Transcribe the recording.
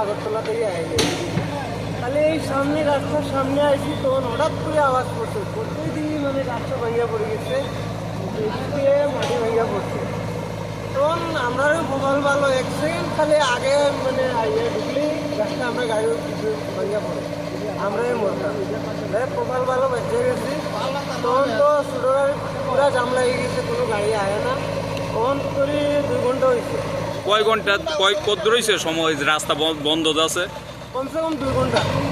আগরতলা থেকে আইলে তাহলে এই সামনে রাস্তার সামনে আসি তখন হঠাৎ করে আওয়াজ পড়ছে প্রত্যেক দিনই মানে রাস্তা ভাঙিয়া পড়ে গেছে। এদিকে মাটি ভাঙিয়া পড়ছে। তখন আমরাও মোবাইল ভালো এক সেকেন্ড খালি আগে মানে আইয়া ঢুকলেই রাস্তা আমরা গাড়ি কিছু ভাঙিয়া পড়ে আমরাই মরতাম। মোবাইল ভালো বেঁচে গেছি। তখন তো সুডোর পুরা জাম লাগিয়ে গেছে, কোনো গাড়ি আয় না। তখন করি দুই ঘণ্টা হয়েছে। কয় ঘণ্টা কয় কত রয়েছে সময়? রাস্তা বন্ধ- আছে। কমসে কম দুই ঘণ্টা।